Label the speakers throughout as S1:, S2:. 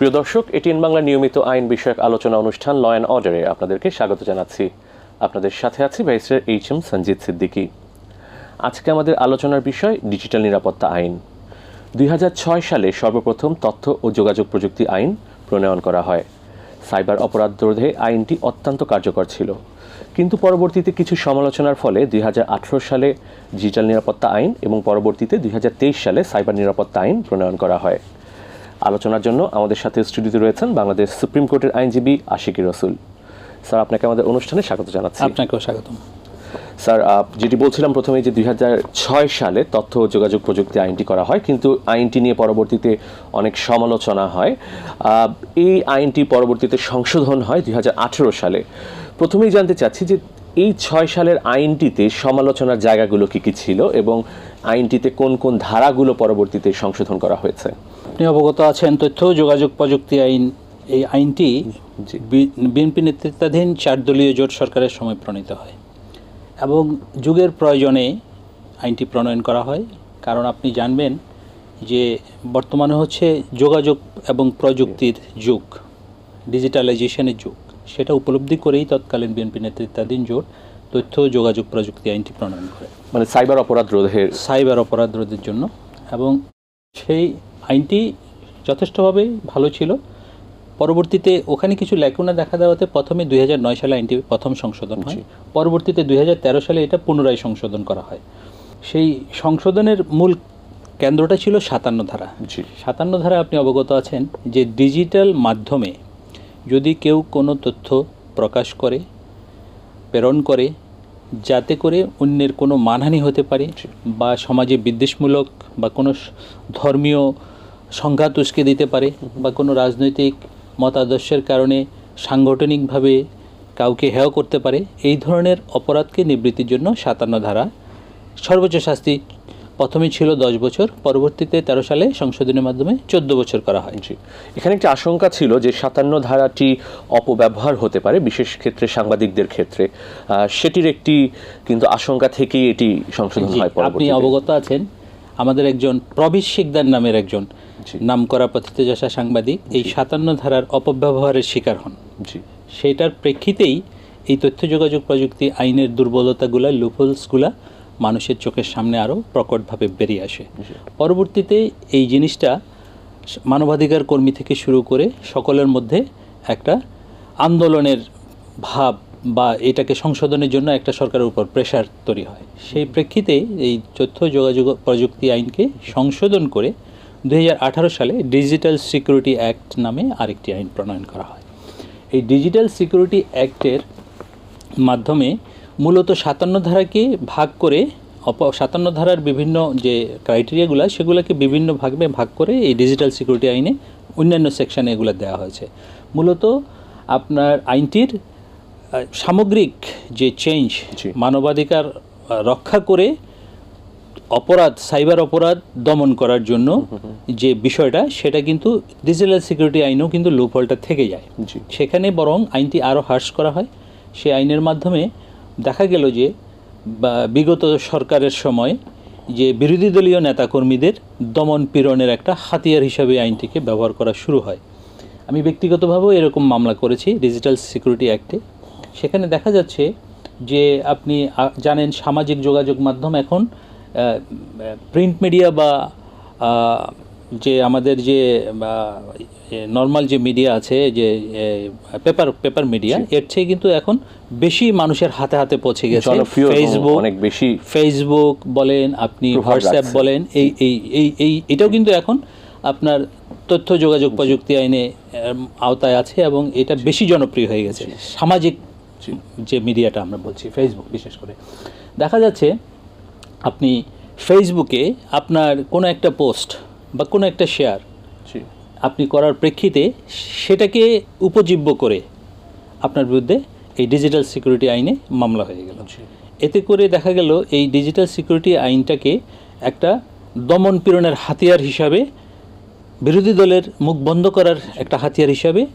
S1: প্রিয় দর্শক এটিএন বাংলা নিয়মিত আইন বিষয়ক আলোচনা অনুষ্ঠান ল অ্যান্ড অর্ডারে আপনাদেরকে স্বাগত জানাচ্ছি। আপনাদের সাথে আছি barrister H M Sanjit Siddiqui. আজকে আমাদের আলোচনার বিষয় ডিজিটাল নিরাপত্তা আইন। দুই হাজার ছয় সালে সর্বপ্রথম তথ্য ও যোগাযোগ প্রযুক্তি আইন প্রণয়ন করা হয়। সাইবার অপরাধ রোধে আইনটি অত্যন্ত কার্যকর ছিল। কিন্তু পরবর্তীতে কিছু সমালোচনার ফলে দুই হাজার আঠারো সালে ডিজিটাল নিরাপত্তা আইন এবং পরবর্তীতে দুই হাজার তেইশ সালে সাইবার নিরাপত্তা আইন প্রণয়ন করা হয়। আলোচনার জন্য আমাদের সাথে স্টুডিওতে রয়েছেন বাংলাদেশ সুপ্রিম কোর্টের আইনজীবী আশিকি রসুল। স্যার আপনাকে আমাদের অনুষ্ঠানে স্বাগত জানাচ্ছি।
S2: আপনাকেও স্বাগতম।
S1: স্যার যেটি বলছিলাম প্রথমে যে দুই হাজার ছয় সালে তথ্য ও যোগাযোগ প্রযুক্তি আইনটি করা হয় কিন্তু আইনটি নিয়ে পরবর্তীতে অনেক সমালোচনা হয়। এই আইনটি পরবর্তীতে সংশোধন হয় দুই হাজার আঠেরো সালে। প্রথমেই জানতে চাচ্ছি যে এই ছয় সালের আইনটিতে সমালোচনার জায়গাগুলো কি কি ছিল এবং আইনটিতে কোন কোন ধারাগুলো পরবর্তীতে সংশোধন করা হয়েছে?
S2: আপনি অবগত আছেন তথ্য যোগাযোগ প্রযুক্তি আইন এই আইনটি বিএনপি নেতৃত্বাধীন চার দলীয় জোট সরকারের সময় প্রণীত হয়। এবং যুগের প্রয়োজনে আইনটি প্রণয়ন করা হয়। কারণ আপনি জানবেন যে বর্তমানে হচ্ছে যোগাযোগ এবং প্রযুক্তির যুগ ডিজিটালাইজেশনের যুগ। সেটা উপলব্ধি করেই তৎকালীন বিএনপি নেতৃত্বাধীন জোট তথ্য যোগাযোগ প্রযুক্তি আইনটি প্রণয়ন করে।
S1: মানে সাইবার অপরাধ রোধের
S2: সাইবার অপরাধ রোধের জন্য। এবং সেই আইনটি যথেষ্টভাবে ভালো ছিল। পরবর্তীতে ওখানে কিছু ল্যাকুনা দেখা দেওয়াতে প্রথমে দুই হাজার নয় সালে আইনটি প্রথম সংশোধন হয়। পরবর্তীতে দুই হাজার তেরো সালে এটা পুনরায় সংশোধন করা হয়। সেই সংশোধনের মূল কেন্দ্রটা ছিল সাতান্ন ধারা। সাতান্ন ধারা আপনি অবগত আছেন যে ডিজিটাল মাধ্যমে যদি কেউ কোনো তথ্য প্রকাশ করে প্রেরণ করে যাতে করে অন্যের কোনো মানহানি হতে পারে বা সমাজে বিদ্বেষমূলক বা কোনো ধর্মীয় সংঘাত উস্কে দিতে পারে বা কোনো রাজনৈতিক মতাদর্শের কারণে সাংগঠনিকভাবে কাউকে হেয় করতে পারে এই ধরনের অপরাধকে নিবৃত্তির জন্য সাতান্ন ধারা সর্বোচ্চ শাস্তি প্রথমে ছিল দশ বছর পরবর্তীতে তেরো সালে সংশোধনের মাধ্যমে চোদ্দ বছর করা হয়।
S1: জি। এখানে একটি আশঙ্কা ছিল যে সাতান্ন ধারাটি অপব্যবহার হতে পারে বিশেষ ক্ষেত্রে সাংবাদিকদের ক্ষেত্রে। সেটির একটি কিন্তু আশঙ্কা থেকেই এটি সংশোধন হয়
S2: আপনি অবগত আছেন আমাদের একজন প্রবীর শিকদার নামের একজন
S1: জি।
S2: নামকরা প্রথিতযশা সাংবাদিক এই সাতান্ন ধারার অপব্যবহারের শিকার হন। সেটার প্রেক্ষিতেই এই তথ্য যোগাযোগ প্রযুক্তি আইনের দুর্বলতাগুলা লুফলসগুলা মানুষের চোখের সামনে আরও প্রকটভাবে বেরিয়ে আসে। পরবর্তীতে এই জিনিসটা মানবাধিকার কর্মী থেকে শুরু করে সকলের মধ্যে একটা আন্দোলনের ভাব বা এটাকে সংশোধনের জন্য একটা সরকারের উপর প্রেশার তৈরি হয়। সেই প্রেক্ষিতে এই তথ্য যোগাযোগ প্রযুক্তি আইনকে সংশোধন করে দু হাজার আঠারো সালে ডিজিটাল সিকিউরিটি অ্যাক্ট নামে আরেকটি আইন প্রণয়ন করা হয়। এই ডিজিটাল সিকিউরিটি অ্যাক্টের মাধ্যমে মূলত সাতান্ন ধারাকে ভাগ করে অপ, সাতান্ন ধারার বিভিন্ন যে ক্রাইটেরিয়াগুলো সেগুলোকে বিভিন্ন ভাগে ভাগ করে এই ডিজিটাল সিকিউরিটি আইনে অন্যান্য সেকশানে এগুলো দেওয়া হয়েছে। মূলত আপনার আইনটির সামগ্রিক যে চেঞ্জ মানবাধিকার রক্ষা করে অপরাধ সাইবার অপরাধ দমন করার জন্য যে বিষয়টা সেটা কিন্তু ডিজিটাল সিকিউরিটি আইনেও কিন্তু লুপহলটা থেকে যায়। সেখানে বরং আইনটি আরও হ্রাস করা হয়। সেই আইনের মাধ্যমে দেখা গেল যে বিগত সরকারের সময় যে বিরোধী দলীয় নেতাকর্মীদের দমন পীড়নের একটা হাতিয়ার হিসাবে আইনটিকে ব্যবহার করা শুরু হয়। আমি ব্যক্তিগতভাবেও এরকম মামলা করেছি ডিজিটাল সিকিউরিটি অ্যাক্টে। সেখানে দেখা যাচ্ছে যে আপনি জানেন সামাজিক যোগাযোগ মাধ্যম এখন প্রিন্ট মিডিয়া বা যে আমাদের যে নর্মাল যে মিডিয়া আছে যে পেপার পেপার মিডিয়া এর চেয়ে কিন্তু এখন বেশি মানুষের হাতে হাতে পৌঁছে গেছে। ফেসবুক
S1: অনেক বেশি
S2: ফেসবুক বলেন আপনি হোয়াটসঅ্যাপ বলেন এই এই এই এই এটাও কিন্তু এখন আপনার তথ্য যোগাযোগ প্রযুক্তি আইনে আওতায় আছে এবং এটা বেশি জনপ্রিয় হয়ে গেছে। সামাজিক যে মিডিয়াটা আমরা বলছি ফেসবুক বিশেষ করে। দেখা যাচ্ছে আপনি ফেসবুকে আপনার কোনো একটা পোস্ট বা কোনো একটা শেয়ার আপনি করার প্রেক্ষিতে সেটাকে উপজীব্য করে আপনার বিরুদ্ধে এই ডিজিটাল সিকিউরিটি আইনে মামলা হয়ে গেল। এতে করে দেখা গেল এই ডিজিটাল সিকিউরিটি আইনটাকে একটা দমন পীড়নের হাতিয়ার হিসাবে বিরোধী দলের মুখ বন্ধ করার একটা হাতিয়ার হিসাবে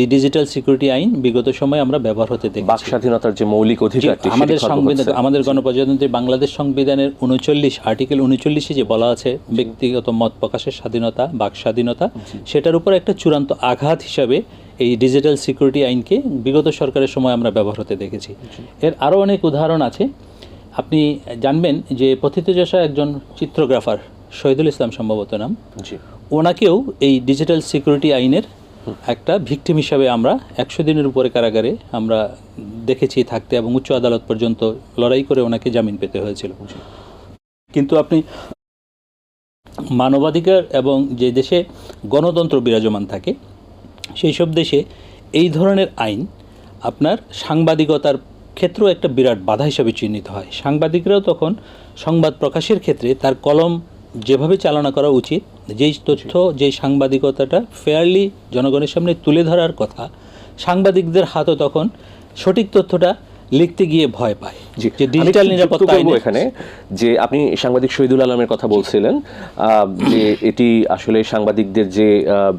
S2: এই ডিজিটাল সিকিউরিটি আইন বিগত সময়ে আমরা ব্যবহার হতে দেখি
S1: বাক স্বাধীনতার যে মৌলিক অধিকারটি
S2: আমাদের সংবিধান আমাদের গণপ্রজাতন্ত্রী বাংলাদেশ সংবিধানের উনচল্লিশ আর্টিকেল উনচল্লিশে যে বলা আছে ব্যক্তিগত মত প্রকাশের স্বাধীনতা বাক স্বাধীনতা সেটার উপর একটা চূড়ান্ত আঘাত হিসাবে এই ডিজিটাল সিকিউরিটি আইনকে বিগত সরকারের সময় আমরা ব্যবহার হতে দেখেছি। এর আরও অনেক উদাহরণ আছে। আপনি জানবেন যে পথিতযশা একজন চিত্রগ্রাফার শহীদুল ইসলাম সম্ভবত নাম। ওনাকেও এই ডিজিটাল সিকিউরিটি আইনের একটা ভিকটিম হিসাবে আমরা একশো দিনের উপরে কারাগারে আমরা দেখেছি, থাকতে এবং উচ্চ আদালত পর্যন্ত লড়াই করে ওনাকে জামিন পেতে হয়েছিল। কিন্তু আপনি মানবাধিকার এবং যে দেশে গণতন্ত্র বিরাজমান থাকে, সেই সব দেশে এই ধরনের আইন আপনার সাংবাদিকতার ক্ষেত্রেও একটা বিরাট বাধা হিসাবে চিহ্নিত হয়। সাংবাদিকরাও তখন সংবাদ প্রকাশের ক্ষেত্রে তার কলম যেভাবে চালনা করা উচিত যেই তথ্য যেই সাংবাদিকতাটা ফেয়ারলি জনগণের সামনে তুলে ধরার কথা সাংবাদিকদের হাতও তখন সঠিক তথ্যটা লিখতে গিয়ে ভয় পায় যে ডিজিটাল নিরাপত্তা আইনে
S1: এখানে যে আপনি সাংবাদিক শহীদুল আলমের কথা বলছিলেন আহ, যে এটি আসলে সাংবাদিকদের যে আহ,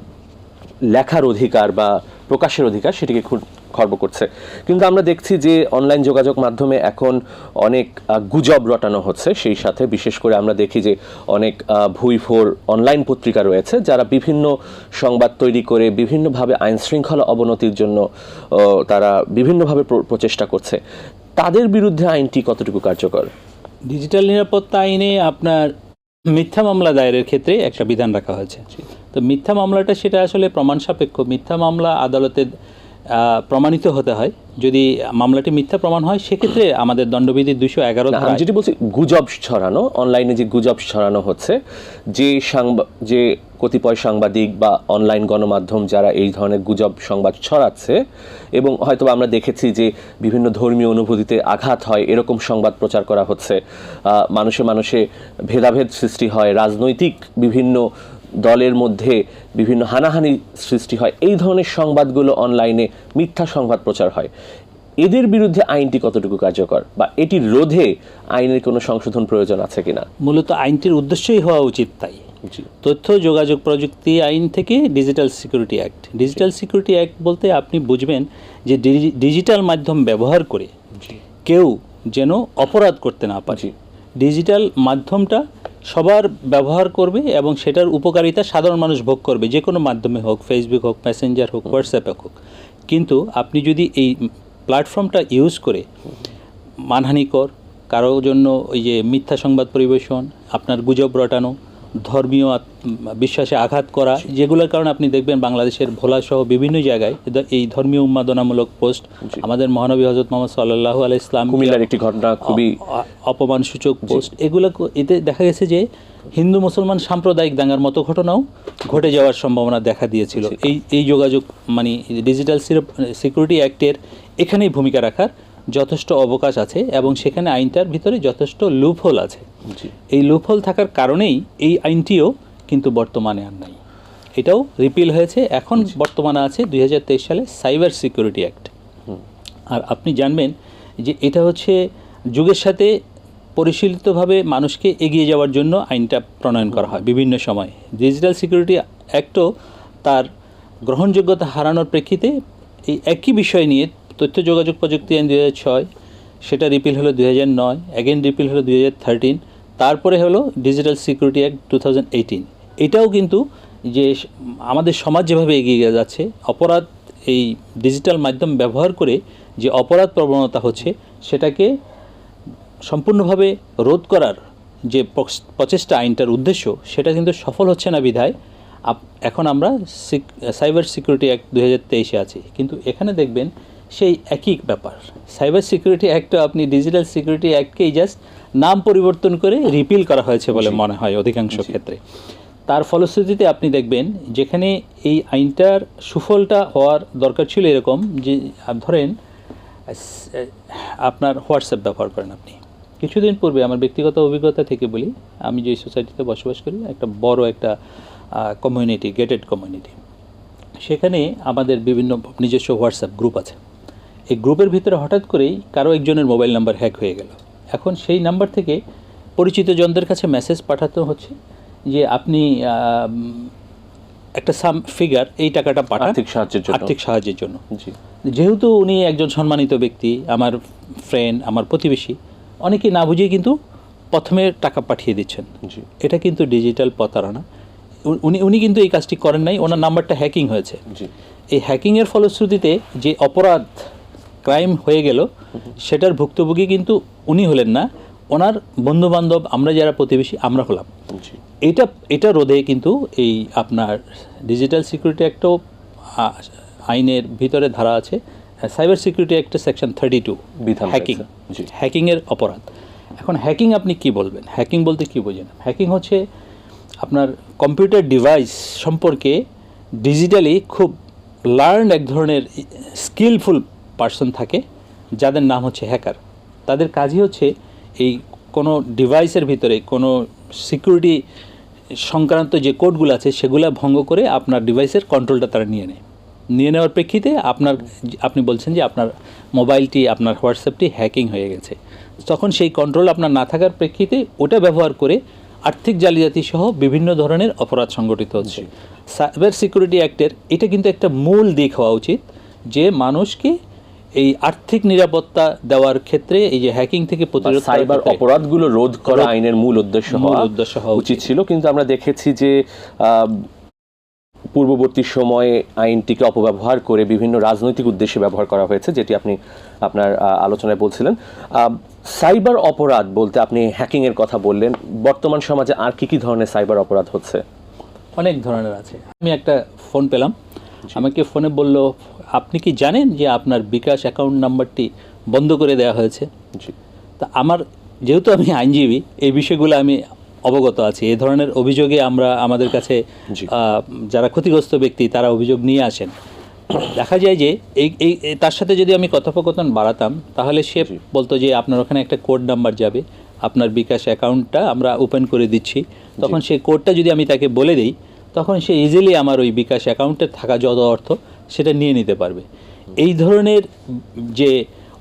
S1: লেখার অধিকার বা প্রকাশের অধিকার সেটিকে খুব খর্ব করছে। কিন্তু আমরা দেখছি যে অনলাইন যোগাযোগ মাধ্যমে এখন অনেক গুজব রটানো হচ্ছে। সেই সাথে বিশেষ করে আমরা দেখি যে অনেক ভুই ফোর অনলাইন পত্রিকা রয়েছে যারা বিভিন্ন সংবাদ তৈরি করে বিভিন্নভাবে আইন শৃঙ্খলা অবনতির জন্য তারা বিভিন্নভাবে প্র- প্রচেষ্টা করছে। তাদের বিরুদ্ধে আইনটি কতটুকু কার্যকর?
S2: ডিজিটাল নিরাপত্তা আইনে আপনার মিথ্যা মামলা দায়েরের ক্ষেত্রে একটা বিধান রাখা হয়েছে। তো মিথ্যা মামলাটা সেটা আসলে প্রমাণ সাপেক্ষ। মিথ্যা মামলা আদালতে আহ, প্রমাণিত হতে হয়। যদি মামলাটি মিথ্যা প্রমাণ হয় সেক্ষেত্রে আমাদের দণ্ডবিধি দুশো এগারো
S1: আমি যেটি বলছি গুজব ছড়ানো অনলাইনে যে গুজব ছড়ানো হচ্ছে যে সাংবা যে কতিপয় সাংবাদিক বা অনলাইন গণমাধ্যম যারা এই ধরনের গুজব সংবাদ ছড়াচ্ছে এবং হয়তো আমরা দেখেছি যে বিভিন্ন ধর্মীয় অনুভূতিতে আঘাত হয় এরকম সংবাদ প্রচার করা হচ্ছে। মানুষে মানুষে ভেদাভেদ সৃষ্টি হয় রাজনৈতিক বিভিন্ন দলের মধ্যে বিভিন্ন হানাহানি সৃষ্টি হয়। এই ধরনের সংবাদগুলো অনলাইনে মিথ্যা সংবাদ প্রচার হয়। এদের বিরুদ্ধে আইনটি কতটুকু কার্যকর? বা এটি রোধে আইনের কোনো সংশোধন প্রয়োজন আছে কিনা?
S2: মূলত আইনটির উদ্দেশ্যই হওয়া উচিত তাই। তথ্য যোগাযোগ প্রযুক্তি আইন থেকে digital security act digital security act বলতে আপনি বুঝবেন যে ডিজি- ডিজিটাল মাধ্যম ব্যবহার করে কেউ যেন অপরাধ করতে না পারে। ডিজিটাল মাধ্যমটা সবার ব্যবহার করবে এবং সেটার উপকারিতা সাধারণ মানুষ ভোগ করবে, যে কোনো মাধ্যমে হোক ফেসবুক হোক মেসেঞ্জার হোক হোয়াটসঅ্যাপে হোক। কিন্তু আপনি যদি এই প্ল্যাটফর্মটা ইউজ করে মানহানিকর, কারোর জন্য ওই যে মিথ্যা সংবাদ পরিবেশন, আপনার গুজব রটানো ধর্মীয় বিশ্বাসে আঘাত করা যেগুলোর কারণে আপনি দেখবেন বাংলাদেশের ভোলা সহ বিভিন্ন জায়গায় এই ধর্মীয় উন্মাদনামূলক পোস্ট আমাদের মহানবী হজরত মোহাম্মদ সাল্লাহ আলাই ইসলাম
S1: কুমিল্লার একটি ঘটনা খুবই
S2: অপমানসূচক পোস্ট। এগুলো এতে দেখা গেছে যে হিন্দু মুসলমান সাম্প্রদায়িক দাঙ্গার মতো ঘটনাও ঘটে যাওয়ার সম্ভাবনা দেখা দিয়েছিল। এই এই যোগাযোগ মানে ডিজিটাল সিকিউরিটি অ্যাক্টের এখানেই ভূমিকা রাখার যথেষ্ট অবকাশ আছে এবং সেখানে আইনটার ভিতরে যথেষ্ট লুপহোল আছে। এই লুপহোল থাকার কারণেই এই আইনটিও কিন্তু বর্তমানে আর নাই। এটাও রিপিল হয়েছে এখন বর্তমানে আছে দুই হাজার তেইশ সালে সাইবার সিকিউরিটি অ্যাক্ট। আর আপনি জানবেন যে এটা হচ্ছে যুগের সাথে পরিশীলিতভাবে মানুষকে এগিয়ে যাওয়ার জন্য আইনটা প্রণয়ন করা হয় বিভিন্ন সময়। ডিজিটাল সিকিউরিটি অ্যাক্টও তার গ্রহণযোগ্যতা হারানোর প্রেক্ষিতে এই একই বিষয় নিয়ে তথ্য যোগাযোগ প্রযুক্তি আইন দুই ছয়, সেটা রিপিল হলো দুই হাজার নয় অ্যাগেন রিপিল হলো দুই হাজার থার্টিন তারপরে হলো digital security act two thousand eighteen এটাও কিন্তু যে আমাদের সমাজ যেভাবে এগিয়ে যাচ্ছে, অপরাধ এই ডিজিটাল মাধ্যম ব্যবহার করে যে অপরাধ প্রবণতা হচ্ছে, সেটাকে সম্পূর্ণভাবে রোধ করার যে প্রচেষ্টা আইনটার উদ্দেশ্য, সেটা কিন্তু সফল হচ্ছে না বিধায় এখন আমরা সাইবার সিকিউরিটি অ্যাক্ট দুই হাজার তেইশে আছি। কিন্তু এখানে দেখবেন সেই একই ব্যাপার। সাইবার সিকিউরিটি অ্যাক্টও আপনি ডিজিটাল সিকিউরিটি অ্যাক্টকেই জাস্ট নাম পরিবর্তন করে রিপিল করা হয়েছে বলে মনে হয় অধিকাংশ ক্ষেত্রে। তার ফলশ্রুতিতে আপনি দেখবেন যেখানে এই আইনটার সুফলটা হওয়ার দরকার ছিল এরকম যে ধরেন আপনার হোয়াটসঅ্যাপ ব্যবহার করেন আপনি। কিছুদিন পূর্বে আমার ব্যক্তিগত অভিজ্ঞতা থেকে বলি আমি যে সোসাইটিতে বসবাস করি একটা বড় একটা কমিউনিটি গেটেড কমিউনিটি সেখানে আমাদের বিভিন্ন নিজস্ব হোয়াটসঅ্যাপ গ্রুপ আছে। এই গ্রুপের ভিতরে হঠাৎ করেই কারও একজনের মোবাইল নাম্বার হ্যাক হয়ে গেল। এখন সেই নাম্বার থেকে পরিচিত জনদের কাছে মেসেজ পাঠাতে হচ্ছে যে আপনি একটা সাম ফিগার এই টাকাটা পাঠান
S1: আর্থিক সাহায্যের জন্য।
S2: আর্থিক সাহায্যের জন্য। যেহেতু উনি একজন সম্মানিত ব্যক্তি আমার ফ্রেন্ড আমার প্রতিবেশী অনেকে না বুঝিয়ে কিন্তু প্রথমে টাকা পাঠিয়ে দিচ্ছেন। এটা কিন্তু ডিজিটাল প্রতারণা। উনি উনি কিন্তু এই কাজটি করেন নাই ওনার নাম্বারটা হ্যাকিং হয়েছে। এই হ্যাকিংয়ের ফলশ্রুতিতে যে অপরাধ ক্রাইম হয়ে গেল সেটার ভুক্তভোগী কিন্তু উনি হলেন না। ওনার বন্ধুবান্ধব আমরা যারা প্রতিবেশী আমরা হলাম। এটা এটা রোধে কিন্তু এই আপনার ডিজিটাল সিকিউরিটি অ্যাক্টও আইনের ভিতরে ধারা আছে। সাইবার সিকিউরিটি একটা সেকশন থার্টি টু হ্যাকিং। হ্যাকিংয়ের অপরাধ। এখন হ্যাকিং আপনি কি বলবেন? হ্যাকিং বলতে কি বোঝেন? হ্যাকিং হচ্ছে আপনার কম্পিউটার ডিভাইস সম্পর্কে ডিজিটালি খুব লার্ন এক ধরনের স্কিলফুল পার্সন থাকে যাদের নাম হচ্ছে হ্যাকার তাদের কাজই হচ্ছে এই কোনো ডিভাইসের ভিতরে কোনো সিকিউরিটি সংক্রান্ত যে কোডগুলো আছে সেগুলো ভঙ্গ করে আপনার ডিভাইসের কন্ট্রোলটা তারা নিয়ে নেয়। নিয়ে নেওয়ার প্রেক্ষিতে আপনার আপনি বলছেন যে আপনার মোবাইলটি আপনার হোয়াটসঅ্যাপটি হ্যাকিং হয়ে গেছে। তখন সেই কন্ট্রোল আপনার না থাকার প্রেক্ষিতে ওটা ব্যবহার করে আর্থিক জালিয়াতি সহ বিভিন্ন ধরনের অপরাধ সংগঠিত হচ্ছে। সাইবার সিকিউরিটি অ্যাক্টের এটা কিন্তু একটা মূল দিক হওয়া উচিত যে মানুষকে এই আর্থিক নিরাপত্তা দেওয়ার ক্ষেত্রে এই যে হ্যাকিং থেকে প্রতিরোধ
S1: সাইবার অপরাধগুলো রোধ করা আইনের মূল উদ্দেশ্য হওয়া
S2: উদ্দেশ্য হওয়া
S1: উচিত ছিল। কিন্তু আমরা দেখেছি যে পূর্ববর্তী সময়ে আইনটিকে অপব্যবহার করে বিভিন্ন রাজনৈতিক উদ্দেশ্যে ব্যবহার করা হয়েছে যেটি আপনি আপনার আলোচনায় বলছিলেন। আহ, সাইবার অপরাধ বলতে আপনি হ্যাকিং এর কথা বললেন। বর্তমান সমাজে আর কি কি ধরনের সাইবার অপরাধ হচ্ছে?
S2: অনেক ধরনের আছে। আমি একটা ফোন পেলাম। আমাকে ফোনে বলল আপনি কি জানেন যে আপনার বিকাশ অ্যাকাউন্ট নাম্বারটি বন্ধ করে দেওয়া হয়েছে? তা আমার যেহেতু আমি আইনজীবী এই বিষয়গুলো আমি অবগত আছি। এই ধরনের অভিযোগে আমরা আমাদের কাছে যারা ক্ষতিগ্রস্ত ব্যক্তি তারা অভিযোগ নিয়ে আসেন। দেখা যায় যে এই এই এই- তার সাথে যদি আমি কথোপকথন বাড়াতাম তাহলে সে বলতো যে আপনার ওখানে একটা কোড নাম্বার যাবে। আপনার বিকাশ অ্যাকাউন্টটা আমরা ওপেন করে দিচ্ছি। তখন সেই কোডটা যদি আমি তাকে বলে দিই তখন সে ইজিলি আমার ওই বিকাশ অ্যাকাউন্টে থাকা যত অর্থ সেটা নিয়ে নিতে পারবে। এই ধরনের যে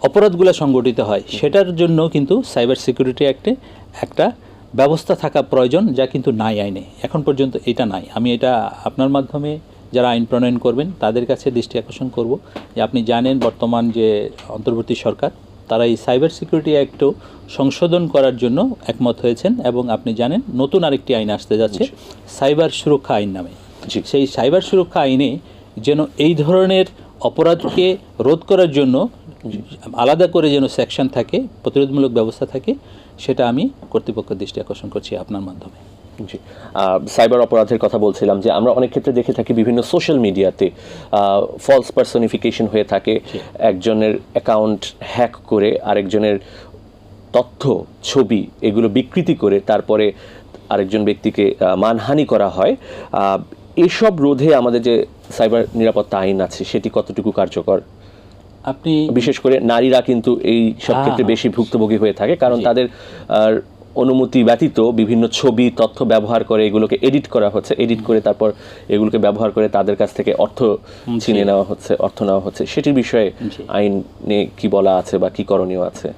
S2: অপরাধগুলো সংগঠিত হয়, সেটার জন্য কিন্তু সাইবার সিকিউরিটি অ্যাক্টে একটা ব্যবস্থা থাকা প্রয়োজন যা কিন্তু নাই আইনে। এখন পর্যন্ত এটা নাই। আমি এটা আপনার মাধ্যমে যারা আইন প্রণয়ন করবেন, তাদের কাছে দৃষ্টি আকর্ষণ করব যে আপনি জানেন বর্তমান যে অন্তর্বর্তী সরকার তারা এই সাইবার সিকিউরিটি অ্যাক্টও সংশোধন করার জন্য একমত হয়েছেন এবং আপনি জানেন নতুন আরেকটি আইন আসতে যাচ্ছে সাইবার সুরক্ষা আইন নামে। সেই সাইবার সুরক্ষা আইনে যেন এই ধরনের অপরাধকে রোধ করার জন্য আলাদা করে যেন সেকশন থাকে প্রতিরোধমূলক ব্যবস্থা থাকে সেটা আমি কর্তৃপক্ষের দৃষ্টি আকর্ষণ করছি আপনার মাধ্যমে।
S1: জি সাইবার অপরাধের কথা বলছিলাম যে আমরা অনেক ক্ষেত্রে দেখে থাকি বিভিন্ন সোশ্যাল মিডিয়াতে ফলস পার্সনিফিকেশন হয়ে থাকে একজনের অ্যাকাউন্ট হ্যাক করে আরেকজনের তথ্য ছবি এগুলো বিকৃতি করে তারপরে আরেকজন ব্যক্তিকে মানহানি করা হয়। এসব রোধে আমাদের যে সাইবার নিরাপত্তা আইন আছে সেটি কতটুকু কার্যকর?
S2: আপনি
S1: বিশেষ করে নারীরা কিন্তু এই সব ক্ষেত্রে। বেশি ভুক্তভোগী হয়ে থাকে কারণ তাদের অনুমতি ব্যতীত বিভিন্ন ছবি তথ্য ব্যবহার করে এগুলোকে এডিট করা হচ্ছে। এডিট করে তারপর এগুলোকে ব্যবহার করে তাদের কাছ থেকে অর্থ ছিনিয়ে নেওয়া হচ্ছে অর্থ নেওয়া হচ্ছে। সেটির বিষয়ে আইনে কি বলা আছে বা কি করণীয় আছে?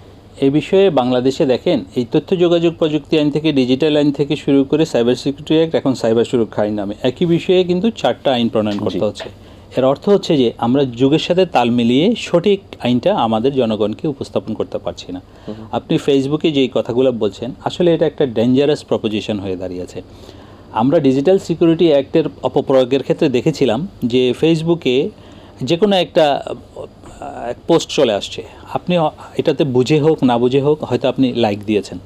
S2: এ বিষয়ে বাংলাদেশে দেখেন এই তথ্য যোগাযোগ প্রযুক্তি আইন থেকে ডিজিটাল আইন থেকে শুরু করে সাইবার সিকিউরিটি অ্যাক্ট এখন সাইবার সুরক্ষা আইন নামে। একই বিষয়ে কিন্তু চারটা আইন প্রণয়ন করতে হচ্ছে। এর অর্থ হচ্ছে যে আমরা যুগের সাথে তাল মিলিয়ে সঠিক আইনটা আমাদের জনগণকে উপস্থাপন করতে পারছি না। আপনি ফেসবুকে যেই কথাগুলো বলছেন, আসলে এটা একটা ডেঞ্জারাস প্রপোজিশন হয়ে দাঁড়িয়েছে আমরা ডিজিটাল সিকিউরিটি অ্যাক্টের অপপ্রয়োগের ক্ষেত্রে দেখেছিলাম যে ফেসবুকে যে কোনো একটা পোস্ট চলে আসছে। আপনি এটাতে বুঝে হোক না বুঝে হোক হয়তো আপনি লাইক দিয়েছেন।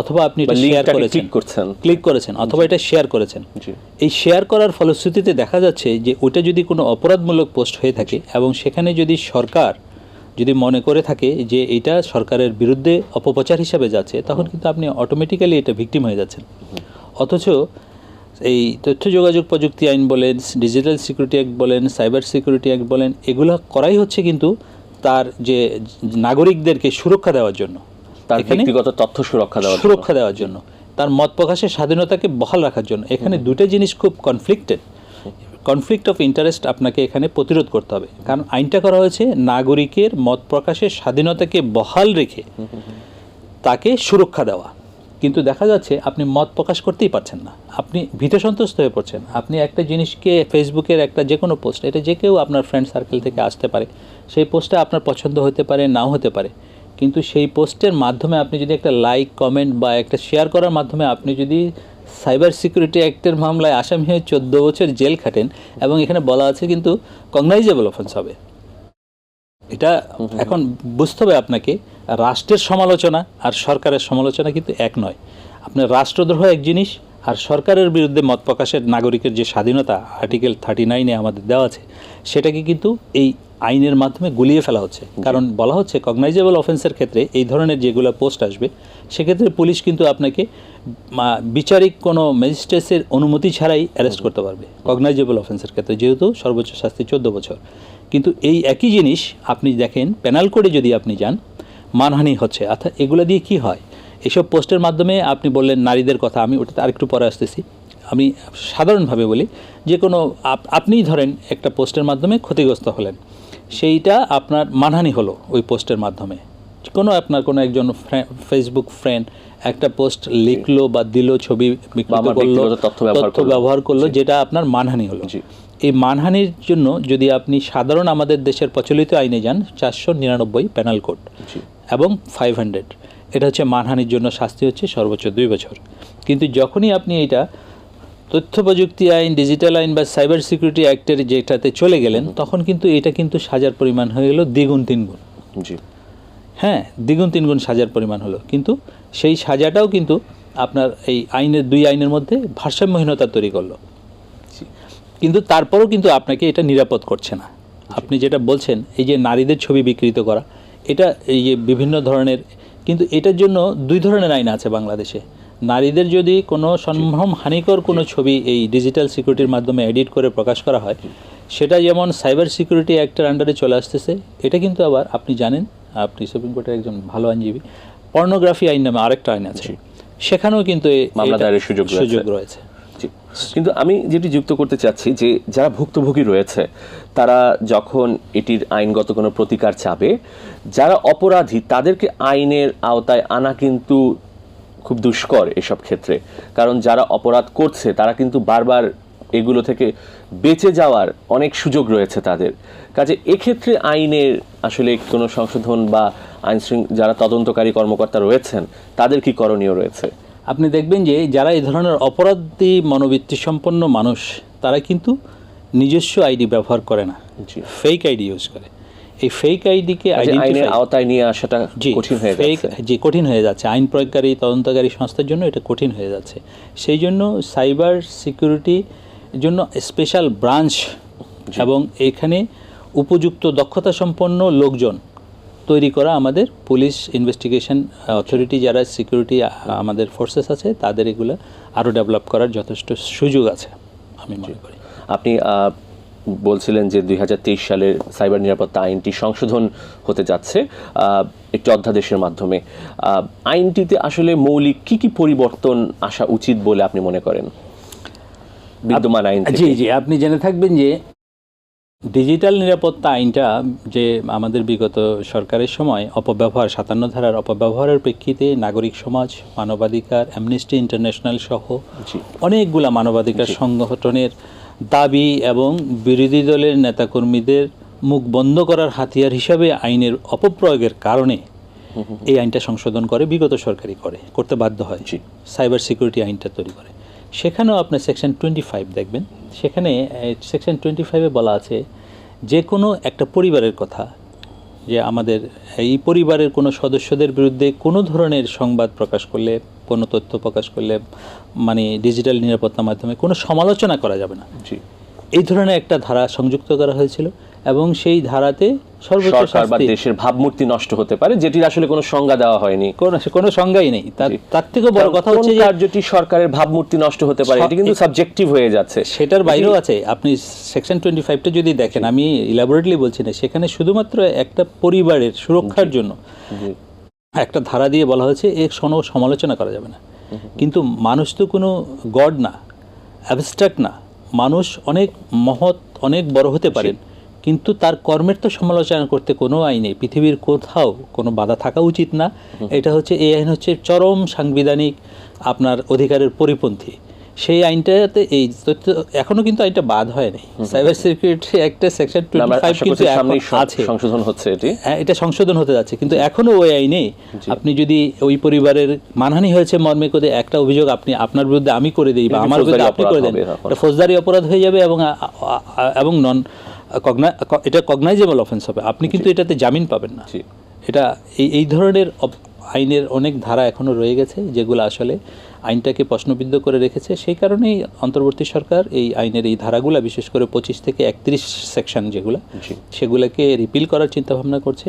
S2: অথবা আপনি এটা শেয়ার করেছেন।
S1: ক্লিক করছেন।
S2: ক্লিক করেছেন অথবা এটা শেয়ার করেছেন। এই শেয়ার করার ফলশ্রুতিতে দেখা যাচ্ছে যে ওটা যদি কোনো অপরাধমূলক পোস্ট হয়ে থাকে এবং সেখানে যদি সরকার যদি মনে করে থাকে যে এটা সরকারের বিরুদ্ধে অপপ্রচার হিসাবে যাচ্ছে তখন কিন্তু আপনি অটোমেটিক্যালি এটা ভিকটিম হয়ে যাচ্ছেন। অথচ এই তথ্য যোগাযোগ প্রযুক্তি আইন বলেন ডিজিটাল সিকিউরিটি অ্যাক্ট বলেন সাইবার সিকিউরিটি অ্যাক্ট বলেন এগুলো করাই হচ্ছে কিন্তু তার যে নাগরিকদেরকে সুরক্ষা দেওয়ার জন্য।
S1: তার ব্যক্তিগত তথ্য সুরক্ষা দেওয়ার জন্য।
S2: সুরক্ষা দেওয়ার জন্য। তার মত প্রকাশের স্বাধীনতাকে বহাল রাখার জন্য। এখানে দুটো জিনিস খুব কনফ্লিক্টেড কনফ্লিক্ট অফ ইন্টারেস্ট আপনাকে এখানে প্রতিরোধ করতে হবে। কারণ আইনটা করা হয়েছে নাগরিকের মত প্রকাশের স্বাধীনতাকে বহাল রেখে তাকে সুরক্ষা দেওয়া। কিন্তু দেখা যাচ্ছে আপনি মত প্রকাশ করতেই পারছেন না। আপনি ভীত সন্তুষ্ট হয়ে পড়ছেন। আপনি একটা জিনিসকে ফেসবুকের একটা যে কোনো পোস্ট এটা যে কেউ আপনার ফ্রেন্ড সার্কেল থেকে আসতে পারে সেই পোস্টটা আপনার পছন্দ হতে পারে নাও হতে পারে। কিন্তু সেই পোস্টের মাধ্যমে আপনি যদি একটা লাইক কমেন্ট বা একটা শেয়ার করার মাধ্যমে আপনি যদি সাইবার সিকিউরিটি অ্যাক্টের মামলায় আসামি হয়ে চোদ্দ বছর জেল খাটেন এবং এখানে বলা আছে কিন্তু কগনাইজেবল অফেন্স হবে। এটা এখন বুঝতে হবে আপনাকে রাষ্ট্রের সমালোচনা আর সরকারের সমালোচনা কিন্তু এক নয়। আপনার রাষ্ট্রদ্রোহ এক জিনিস আর সরকারের বিরুদ্ধে মত প্রকাশের নাগরিকের যে স্বাধীনতা আর্টিকেল থার্টি নাইনে আমাদের দেওয়া আছে সেটাকে কিন্তু এই আইনের মাধ্যমে গুলিয়ে ফেলা হচ্ছে। কারণ বলা হচ্ছে কগনাইজেবল অফেন্সের ক্ষেত্রে এই ধরনের যেগুলো পোস্ট আসবে সেক্ষেত্রে পুলিশ কিন্তু আপনাকে বিচারিক কোনো ম্যাজিস্ট্রেটসের অনুমতি ছাড়াই অ্যারেস্ট করতে পারবে কগনাইজেবল অফেন্সের ক্ষেত্রে যেহেতু সর্বোচ্চ শাস্তি চোদ্দ বছর। কিন্তু এই একই জিনিস আপনি দেখেন প্যানাল কোডে যদি আপনি যান মানহানি হচ্ছে। অর্থাৎ এগুলো দিয়ে কি হয়? এসব পোস্টের মাধ্যমে আপনি বললেন নারীদের কথা আমি ওটাতে আরেকটু পরে আসতেছি। আমি সাধারণভাবে বলি যে কোনো আপ- আপনিই ধরেন একটা পোস্টের মাধ্যমে ক্ষতিগ্রস্ত হলেন সেইটা আপনার মানহানি হলো ওই পোস্টের মাধ্যমে। কোনো আপনার কোনো একজন ফেসবুক ফ্রেন্ড একটা পোস্ট লিখলো বা দিল ছবি করল
S1: তথ্য ব্যবহার করল।
S2: যেটা আপনার মানহানি হলো। এই মানহানির জন্য যদি আপনি সাধারণ আমাদের দেশের প্রচলিত আইনে যান চারশো নিরানব্বই প্যানাল কোড এবং ফাইভ হান্ড্রেড এটা হচ্ছে মানহানির জন্য শাস্তি হচ্ছে সর্বোচ্চ দুই বছর। কিন্তু যখনই আপনি এটা তথ্য প্রযুক্তি আইন ডিজিটাল আইন বা সাইবার সিকিউরিটি অ্যাক্টের যেটাতে চলে গেলেন তখন কিন্তু এটা কিন্তু সাজার পরিমাণ হয়ে গেল দ্বিগুণ তিনগুণ
S1: জি।
S2: হ্যাঁ দ্বিগুণ তিনগুণ সাজার পরিমাণ হলো। কিন্তু সেই সাজাটাও কিন্তু আপনার এই আইনের দুই আইনের মধ্যে ভারসাম্যহীনতা তৈরি করল। কিন্তু তারপরেও কিন্তু আপনাকে এটা নিরাপদ করছে না। আপনি যেটা বলছেন এই যে নারীদের ছবি বিকৃত করা এটা এই যে বিভিন্ন ধরনের কিন্তু এটার জন্য দুই ধরনের আইন আছে বাংলাদেশে। নারীদের যদি কোনো সম্ভ্রম হানিকর কোনো ছবি এই ডিজিটাল সিকিউরিটির মাধ্যমে এডিট করে প্রকাশ করা হয় সেটা যেমন সাইবার সিকিউরিটি অ্যাক্টের আন্ডারে চলে আসতেছে এটা কিন্তু আবার আপনি জানেন আপনি সুপ্রিম কোর্টের একজন ভালো আইনজীবী পর্নোগ্রাফি আইন নামে আরেকটা আইন আছে। সেখানেও কিন্তু
S1: সুযোগ রয়েছে। কিন্তু আমি যেটি যুক্ত করতে চাচ্ছি যে যারা ভুক্তভোগী রয়েছে, তারা যখন এটির আইনগত কোনো প্রতিকার চাবে, যারা অপরাধী, তাদেরকে আইনের আওতায় আনা কিন্তু খুব দুষ্কর এসব ক্ষেত্রে। কারণ যারা অপরাধ করছে, তারা কিন্তু বারবার এগুলো থেকে বেঁচে যাওয়ার অনেক সুযোগ রয়েছে তাদের। কাজে এক্ষেত্রে আইনের আসলে কোনো সংশোধন বা আইন যারা তদন্তকারী কর্মকর্তা রয়েছেন, তাদের কি করণীয় রয়েছে?
S2: আপনি দেখবেন যে যারা এই ধরনের অপরাধী মনোবৃত্তি সম্পন্ন মানুষ তারা কিন্তু নিজস্ব আইডি ব্যবহার করে না। ফেক আইডি ইউজ করে। এই ফেক আইডিকে আইডেন্টিফাই
S1: আওতায় নিয়ে আসাটা কঠিন হয়ে যাচ্ছে।
S2: জি কঠিন হয়ে যাচ্ছে। আইন প্রয়োগকারী তদন্তকারী সংস্থার জন্য এটা কঠিন হয়ে যাচ্ছে। সেই জন্য সাইবার সিকিউরিটি জন্য স্পেশাল ব্রাঞ্চ এবং এখানে উপযুক্ত দক্ষতা সম্পন্ন লোকজন তৈরি করা আমাদের পুলিশ ইনভেস্টিগেশন অথরিটি যারা সিকিউরিটি আমাদের ফোর্সেস আছে তাদের এগুলো আরও ডেভেলপ করার যথেষ্ট সুযোগ আছে আমি মনে করি।
S1: আপনি বলছিলেন যে দুই হাজার তেইশ সালের সাইবার নিরাপত্তা আইনটি সংশোধন হতে যাচ্ছে একটি অধ্যাদেশের মাধ্যমে। আইনটিতে আসলে মৌলিক কি কি পরিবর্তন আসা উচিত বলে আপনি মনে করেন? বিদ্যমান আইন
S2: জি জি আপনি জেনে থাকবেন যে ডিজিটাল নিরাপত্তা আইনটা যে আমাদের বিগত সরকারের সময় অপব্যবহার সাতান্ন ধারার অপব্যবহারের প্রেক্ষিতে নাগরিক সমাজ মানবাধিকার অ্যামনেস্টি ইন্টারন্যাশনাল সহ অনেকগুলা মানবাধিকার সংগঠনের দাবি এবং বিরোধী দলের নেতাকর্মীদের মুখ বন্ধ করার হাতিয়ার হিসাবে আইনের অপপ্রয়োগের কারণে এই আইনটা সংশোধন করে বিগত সরকারই করে করতে বাধ্য হয়। সাইবার সিকিউরিটি আইনটা তৈরি করে। সেখানেও আপনি সেকশন টোয়েন্টি ফাইভ দেখবেন। সেখানে সেকশন টোয়েন্টি ফাইভে বলা আছে যে কোনো একটা পরিবারের কথা যে আমাদের এই পরিবারের কোনো সদস্যদের বিরুদ্ধে কোনো ধরনের সংবাদ প্রকাশ করলে কোনো তথ্য প্রকাশ করলে মানে ডিজিটাল নিরাপত্তার মাধ্যমে কোনো সমালোচনা করা যাবে না।
S1: জি।
S2: এই ধরনের একটা ধারা সংযুক্ত করা হয়েছিল। এবং সেই ধারাতে সর্বোচ্চ শাস্তি
S1: দেশের ভাবমূর্তি নষ্ট হতে পারে যেটির আসলে কোনো সংজ্ঞা দেওয়া হয়নি।
S2: কোনো কোনো সংজ্ঞাই নেই। তার থেকেও বড় কথা হচ্ছে যে
S1: কার্যটি সরকারের ভাবমূর্তি নষ্ট হতে পারে এটি কিন্তু সাবজেক্টিভ হয়ে যাচ্ছে।
S2: সেটার বাইরেও আছে। আপনি সেকশন টোয়েন্টি ফাইভটা যদি দেখেন আমি ইলাবোরেটলি বলছি না সেখানে শুধুমাত্র একটা পরিবারের সুরক্ষার জন্য একটা ধারা দিয়ে বলা হয়েছে এর কোনো সমালোচনা করা যাবে না। কিন্তু মানুষ তো কোনো গড না অ্যাবস্ট্রাক্ট না। মানুষ অনেক মহৎ অনেক বড় হতে পারেন। কিন্তু তার কর্মের তো সমালোচনা করতে কোনো আইন পৃথিবীর কোথাও কোনো বাধা থাকা উচিত না। এটা হচ্ছে এই আইন হচ্ছে চরম সাংবিধানিক আপনার অধিকারের পরিপন্থী। সেই আইনটাতে এই তথ্য এখনও কিন্তু আইনটা বাদ হয়নি সাইবার সিকিউরিটি অ্যাক্টের সেকশন কিন্তু আছে।
S1: সংশোধন হচ্ছে এটি।
S2: হ্যাঁ, এটা সংশোধন হতে যাচ্ছে। কিন্তু এখনও ওই আইনে আপনি যদি ওই পরিবারের মানহানি হয়েছে মর্মে করে একটা অভিযোগ আপনি আপনার বিরুদ্ধে আমি করে দিই বা আমার বিরুদ্ধে আপনি করে দেন এটা ফৌজদারি অপরাধ হয়ে যাবে এবং এবং নন এটা কগনাইজেবল অফেন্স হবে। আপনি কিন্তু এটাতে জামিন পাবেন না। এটা এই এই ধরনের আইনের অনেক ধারা এখনও রয়ে গেছে যেগুলো আসলে আইনটাকে প্রশ্নবিদ্ধ করে রেখেছে। সেই কারণেই অন্তর্বর্তী সরকার এই আইনের এই ধারাগুলা বিশেষ করে পঁচিশ থেকে একত্রিশ সেকশন যেগুলো সেগুলোকে রিপিল করার চিন্তাভাবনা করছে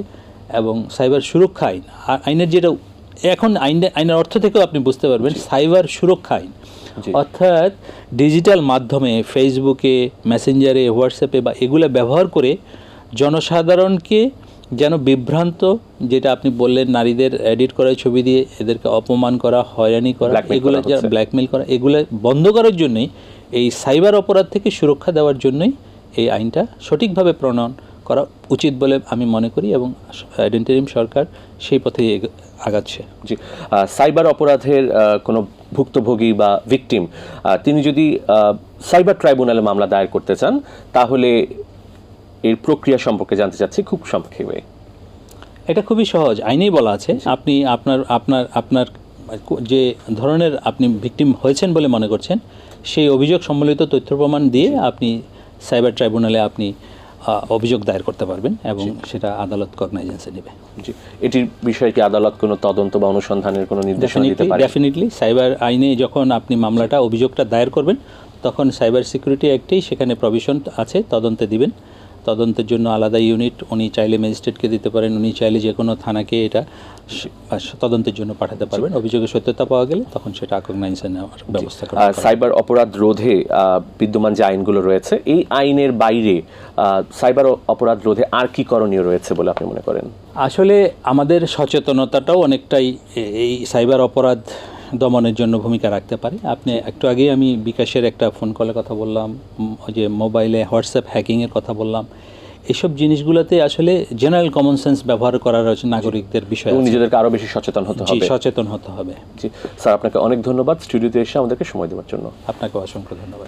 S2: এবং সাইবার সুরক্ষা আইন আইনের যেটা এখন আইনের আইনের অর্থ থেকেও আপনি বুঝতে পারবেন সাইবার সুরক্ষা আইন। অর্থাৎ ডিজিটাল মাধ্যমে ফেসবুকে মেসেঞ্জারে হোয়াটসঅ্যাপে বা এগুলো ব্যবহার করে জনসাধারণকে যেন বিভ্রান্ত যেটা আপনি বললেন নারীদের এডিট করা ছবি দিয়ে এদেরকে অপমান করা হয়রানি করা এগুলো
S1: করা
S2: যা
S1: হচ্ছে।
S2: ব্ল্যাকমেল করা এগুলো বন্ধ করার জন্যই এই সাইবার অপরাধ থেকে সুরক্ষা দেওয়ার জন্যই এই আইনটা সঠিকভাবে প্রণয়ন করা উচিত বলে আমি মনে করি এবং আইডেন্টিরিম সরকার সেই পথে আগাচ্ছে।
S1: জি সাইবার অপরাধের কোনো ভুক্তভোগী বা ভিকটিম তিনি যদি সাইবার ট্রাইব্যুনালে মামলা দায়ের করতে চান, তাহলে এর প্রক্রিয়া সম্পর্কে জানতে চাচ্ছি খুব সংক্ষেপে
S2: এটা খুবই সহজ, আইনেই বলা আছে। আপনি আপনার আপনার আপনার যে ধরনের আপনি ভিকটিম হয়েছেন বলে মনে করছেন, সেই অভিযোগ সম্বলিত তথ্য প্রমাণ দিয়ে আপনি সাইবার ট্রাইব্যুনালে আপনি অভিযোগ দায়ের করতে পারবেন এবং সেটা আদালত কর্ম এজেন্সি নেবে।
S1: জি। এটির বিষয়ে কি আদালত কোনো তদন্ত বা অনুসন্ধানের কোনো নির্দেশনা দিতে পারে?
S2: ডেফিনেটলি সাইবার আইনে যখন আপনি মামলাটা অভিযোগটা দায়ের করবেন তখন সাইবার সিকিউরিটি অ্যাক্টেই সেখানে প্রভিশন আছে তদন্তে দিবেন। তদন্তের জন্য আলাদা ইউনিট উনি চাইলে ম্যাজিস্ট্রেটকে দিতে পারেন উনি চাইলে যে কোনো থানাকে এটা তদন্তের জন্য পাঠাতে পারবেন। অভিযোগের সত্যতা পাওয়া গেলে তখন সেটা আকগনাইজে নেওয়ার ব্যবস্থা করা
S1: সাইবার অপরাধ রোধে বিদ্যমান যে আইনগুলো রয়েছে এই আইনের বাইরে সাইবার অপরাধ রোধে আর কি করণীয় রয়েছে বলে আপনি মনে করেন?
S2: আসলে আমাদের সচেতনতাটাও অনেকটাই এই সাইবার অপরাধ দমনের জন্য ভূমিকা রাখতে পারে। আপনি একটু আগেই আমি বিকাশের একটা ফোন কলের কথা বললাম ওই যে মোবাইলে হোয়াটসঅ্যাপ হ্যাকিংয়ের কথা বললাম। এসব জিনিসগুলোতে আসলে জেনারেল কমন সেন্স ব্যবহার করার হচ্ছে নাগরিকদের বিষয়ে
S1: নিজেদেরকে আরও বেশি সচেতন হতে হবে।
S2: সচেতন হতে হবে।
S1: জি। স্যার আপনাকে অনেক ধন্যবাদ। স্টুডিওতে এসে আমাদেরকে সময় দেওয়ার জন্য।
S2: আপনাকে অসংখ্য ধন্যবাদ।